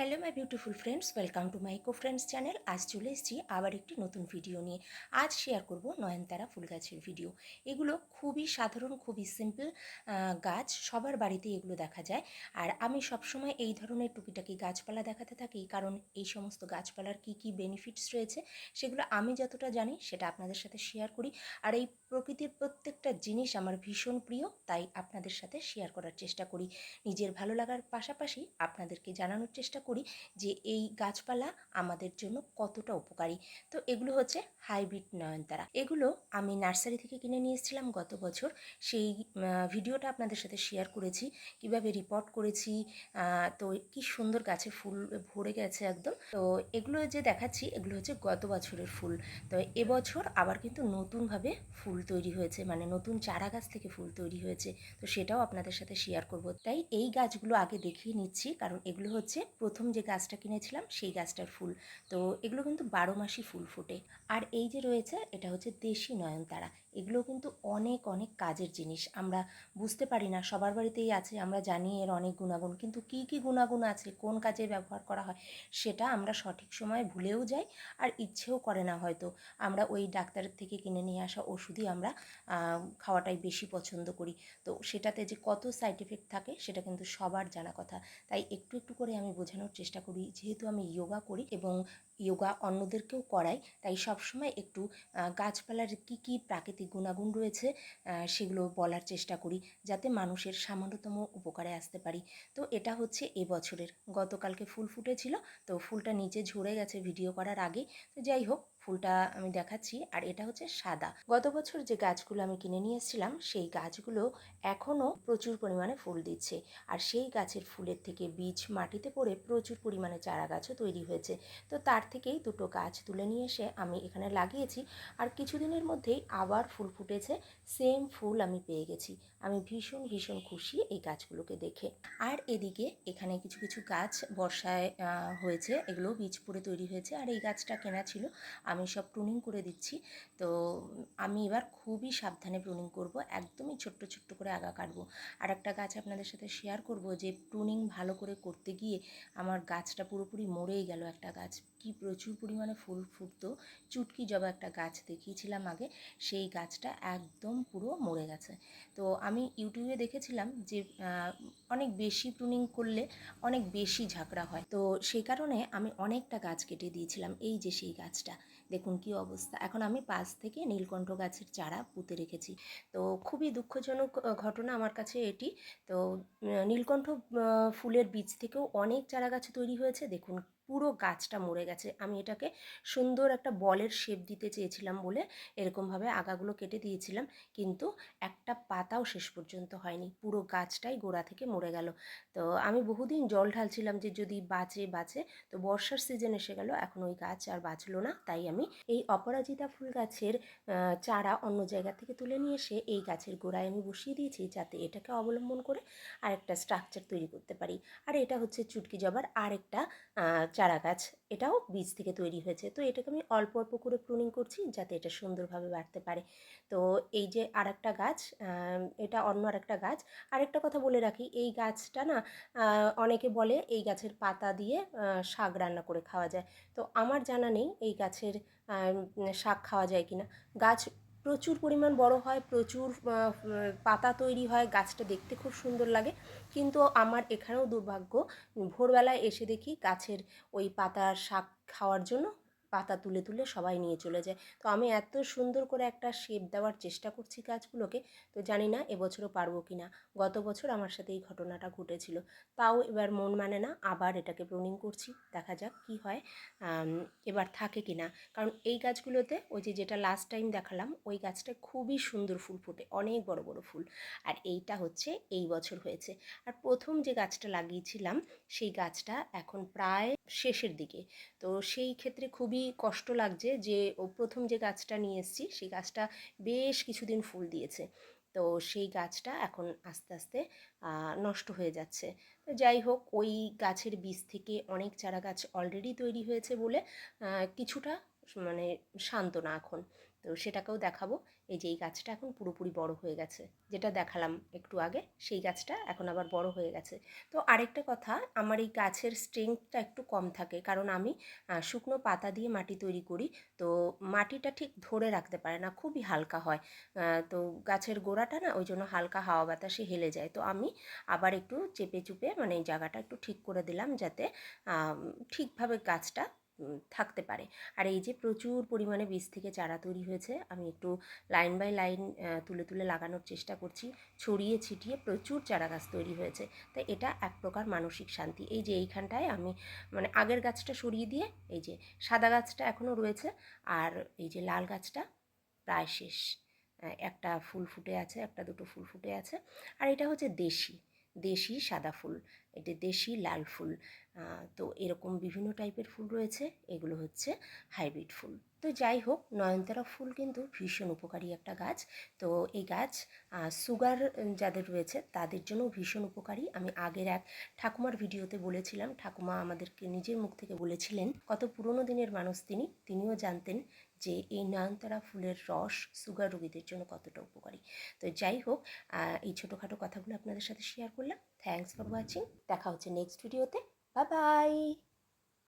Hello my beautiful friends, welcome to my eco friends channel. আজ চলে এসেছি আবার একটি নতুন ভিডিও নিয়ে। আজ শেয়ার করব নয়নতারা ফুল গাছের ভিডিও এগুলো খুবই সাধারণ, খুবই সিম্পল গাছ। সবার বাড়িতে এগুলো দেখা যায়। আর আমি সবসময় এই ধরনের টুকিটাকি গাছপালা দেখাতে থাকি, কারণ এই সমস্ত গাছপালার কি কি বেনিফিটস রয়েছে সেগুলো আমি যতটা জানি সেটা আপনাদের সাথে শেয়ার করি। আর এই প্রকৃতির প্রত্যেকটা জিনিস আমার ভীষণ প্রিয়, তাই আপনাদের সাথে শেয়ার করার চেষ্টা করি। নিজের ভালো লাগার পাশাপাশি আপনাদেরকে জানানোর চেষ্টা করি যে এই গাছপালা আমাদের জন্য কতটা উপকারী। তো এগুলো হচ্ছে হাইব্রিড নয়নতারা। এগুলো আমি নার্সারি থেকে কিনে নিয়ে এসেছিলাম গত বছর। সেই ভিডিওটা আপনাদের সাথে শেয়ার করেছি, কীভাবে রিপোর্ট করেছি তো কি সুন্দর গাছে ফুল ভরে গেছে একদম। তো এগুলো যে দেখাচ্ছি, এগুলো হচ্ছে গত বছরের ফুল। তো এবছর আবার কিন্তু নতুনভাবে ফুল তৈরি হয়েছে মানে নতুন চারা গাছ থেকে ফুল তৈরি হয়েছে। তো সেটাও আপনাদের সাথে শেয়ার করব। তাই এই গাছগুলো আগে দেখিয়ে নিচ্ছি, কারণ এগুলো হচ্ছে প্রথম যে গাছটা কিনেছিলাম, সেই গাছটার ফুল। তো এগুলো কিন্তু বারো মাসই ফুল ফোটে। আর এই যে রয়েছে, এটা হচ্ছে দেশি নয়নতারা। এগুলো কিন্তু অনেক অনেক কাজের জিনিস। আমরা বুঝতে পারি না, সবার বাড়িতেই আছে, আমরা জানি এর অনেক গুণাগুণ। কিন্তু কি কি গুণাগুণ আছে, কোন কাজে ব্যবহার করা হয়, সেটা আমরা সঠিক সময়ে ভুলেও যাই আর ইচ্ছেও করে না হয়তো। আমরা ওই ডাক্তারের থেকে কিনে নিয়ে আসা ওষুধই আমরা খাওয়াটাই বেশি পছন্দ করি। তো সেটাতে যে কত সাইড এফেক্ট থাকে, সেটা কিন্তু সবার জানা কথা। তাই একটু একটু করে আমি বোঝানোর চেষ্টা করি। যেহেতু আমি যোগা করি এবং যোগা অন্যদেরকেও করাই তাই সবসময় একটু গাছপালার কী কী প্রাকৃতিক গুণাগুণ রয়েছে সেগুলো বলার চেষ্টা করি, যাতে মানুষের সামান্যতম উপকারে আসতে পারি। তো এটা হচ্ছে এবছরের গতকালকে ফুল ফুটেছিল, তো ফুলটা নিচে ঝরে গেছে ভিডিও করার আগে। তো যাই হোক, ফুলটা আমি দেখাচ্ছি, আর এটা হচ্ছে সাদা। গত বছর যে গাছগুলো আমি কিনে নিয়ে এসেছিলাম, সেই গাছগুলো এখনও প্রচুর পরিমাণে ফুল দিচ্ছে। আর সেই গাছের ফুলের থেকে বীজ মাটিতে পড়ে প্রচুর পরিমাণে চারা গাছও তৈরি হয়েছে। তো তার থেকেই দুটো গাছ তুলে নিয়ে এসে আমি এখানে লাগিয়েছি। আর কিছুদিনের মধ্যেই আবার ফুল ফুটেছে সেম ফুল আমি পেয়ে গেছি। আমি ভীষণ ভীষণ খুশি এই গাছগুলোকে দেখে। আর এদিকে এখানে কিছু কিছু গাছ বর্ষায় হয়েছে এগুলো বীজ পড়ে তৈরি হয়েছে। আর এই গাছটা কেনা ছিল, আমি সব প্রুনিং করে দিচ্ছি। তো আমি এবার খুবই সাবধানে প্রুনিং করব, একদমই ছোট্ট ছোট্ট করে আগা কাটবো। আর একটা গাছ আপনাদের সাথে শেয়ার করব যে প্রুনিং ভালো করে করতে গিয়ে আমার গাছটা পুরোপুরি মরেই গেল একটা গাছ। কি প্রচুর পরিমাণে ফুল ফুটতো। চুটকি জবা একটা গাছ দেখিয়েছিলাম আগে, সেই গাছটা একদম পুরো মরে গেছে। তো আমি ইউটিউবে দেখেছিলাম যে অনেক বেশি প্রুনিং করলে অনেক বেশি ঝাঁকড়া হয়। তো সেই কারণে আমি অনেকটা গাছ কেটে দিয়েছিলাম এই যে সেই গাছটা। দেখুন কি অবস্থা। এখন আমি পাশ থেকে নীলকণ্ঠ গাছের চারা পুঁতে রেখেছি। তো খুবই দুঃখজনক ঘটনা আমার কাছে এটি। তো নীলকণ্ঠ ফুলের বীজ থেকেও অনেক চারা গাছ তৈরি হয়েছে। দেখুন পুরো গাছটা মরে গেছে। আমি এটাকে সুন্দর একটা বলের শেপ দিতে চেয়েছিলাম বলে এরকমভাবে আগাগুলো কেটে দিয়েছিলাম, কিন্তু একটা পাতাও শেষ পর্যন্ত হয়নি। পুরো গাছটাই গোড়া থেকে মরে গেল। তো আমি বহুদিন জল ঢালছিলাম যে যদি বাঁচে বাঁচে। তো বর্ষার সিজন এসে গেল, এখন ওই গাছ আর বাঁচলো না। তাই আমি এই অপরাজিতা ফুল গাছের চারা অন্য জায়গা থেকে তুলে নিয়ে এসে এই গাছের গোড়ায় আমি বসিয়ে দিয়েছি যাতে এটাকে অবলম্বন করে আরেকটা স্ট্রাকচার তৈরি করতে পারি। আর এটা হচ্ছে চুটকি জবার আরেকটা চারা গাছ এটাও বীজ থেকে তৈরি হয়েছে। তো এটাকে আমি অল্প অল্প করে প্রুনিং করছি যাতে এটা সুন্দরভাবে বাড়তে পারে। তো এই যে আর একটা গাছ এটা অন্য আরেকটা গাছ। আরেকটা কথা বলে রাখি, এই গাছটা না অনেকে বলে এই গাছের পাতা দিয়ে শাক রান্না করে খাওয়া যায়। তো আমার জানা নেই এই গাছের শাক খাওয়া যায় কি না গাছ প্রচুর পরিমাণ বড় হয়, প্রচুর পাতা তৈরি হয়, গাছটা দেখতে খুব সুন্দর লাগে। কিন্তু আমার এখানেও দুর্ভাগ্য, ভোরবেলায় এসে দেখি গাছের ওই পাতার শাক খাওয়ার জন্য পাতা তুলে তুলে সবাই নিয়ে চলে যায়। তো আমি এত সুন্দর করে একটা শেপ দেওয়ার চেষ্টা করছি গাছগুলোকে, তো জানি না এবছরও পারব কি না গত বছর আমার সাথে এই ঘটনাটা ঘটেছিল। তাও এবার মন মানে না, আবার এটাকে প্রুনিং করছি। দেখা যাক কি হয় এবার থাকে কি না কারণ এই গাছগুলোতে ওই যে যেটা লাস্ট টাইম দেখালাম, ওই গাছটা খুবই সুন্দর ফুল ফোটে, অনেক বড় বড় ফুল। আর এইটা হচ্ছে এই বছর হয়েছে। আর প্রথম যে গাছটা লাগিয়েছিলাম, সেই গাছটা এখন প্রায় শেষের দিকে। তো সেই ক্ষেত্রে খুবই কষ্ট লাগছে যে, ও প্রথম যে গাছটা নিয়ে এসেছি, সেই গাছটা বেশ কিছুদিন ফুল দিয়েছে। তো সেই গাছটা এখন আস্তে আস্তে নষ্ট হয়ে যাচ্ছে। তো যাই হোক, ওই গাছের বীজ থেকে অনেক চারা গাছ অলরেডি তৈরি হয়েছে বলে কিছুটা মানে শান্ত না এখন। তো সেটাকেও দেখাবো। এই যে এই গাছটা এখন পুরোপুরি বড় হয়ে গেছে। যেটা দেখালাম একটু আগে, সেই গাছটা এখন আবার বড় হয়ে গেছে। তো আরেকটা কথা, আমার এই গাছের স্ট্রেংথটা একটু কম থাকে। কারণ আমি শুকনো পাতা দিয়ে মাটি তৈরি করি। তো মাটিটা ঠিক ধরে রাখতে পারে না, খুবই হালকা হয়। তো গাছের গোড়াটা না, ওই জন্য হালকা হাওয়া বাতাসে হেলে যায়। তো আমি আবার একটু চেপে চুপে মানে এই জায়গাটা একটু ঠিক করে দিলাম যাতে ঠিকভাবে গাছটা থাকতে পারে। আর এই যে প্রচুর পরিমাণে বীজ থেকে চারা তৈরি হয়েছে, আমি একটু লাইন বাই লাইন তুলে তুলে লাগানোর চেষ্টা করছি। ছড়িয়ে ছিটিয়ে প্রচুর চারা গাছ তৈরি হয়েছে। তাই এটা এক প্রকার মানসিক শান্তি। এই যে এইখানটায় আমি মানে আগের গাছটা সরিয়ে দিয়ে এই যে সাদা গাছটা এখনও রয়েছে, আর এই যে লাল গাছটা প্রায় শেষ। একটা ফুল ফুটে আছে, একটা দুটো ফুল ফুটে আছে। আর এটা হচ্ছে দেশি দেশি সাদা ফুল। এটা দেশি লাল ফুল। তো এরকম বিভিন্ন টাইপের ফুল রয়েছে। এগুলো হচ্ছে হাইব্রিড ফুল। তো যাই হোক, নয়নতারা ফুল কিন্তু ভীষণ উপকারী একটা গাছ। তো এই গাছ সুগার যাদের রয়েছে, তাদের জন্য ভীষণ উপকারী। আমি আগের এক ঠাকুমার ভিডিওতে বলেছিলাম, ঠাকুমা আমাদেরকে নিজের মুখ থেকে বলেছিলেন, কত পুরনো দিনের মানুষ তিনি, তিনিও জানতেন যে এই নয়নতারা ফুলের রস সুগার রোগীদের জন্য কতটা উপকারী। তো যাই হোক এই ছোটোখাটো কথাগুলো আপনাদের সাথে শেয়ার করলাম। থ্যাংকস ফর ওয়াচিং দেখা হচ্ছে নেক্সট ভিডিওতে বাই বাই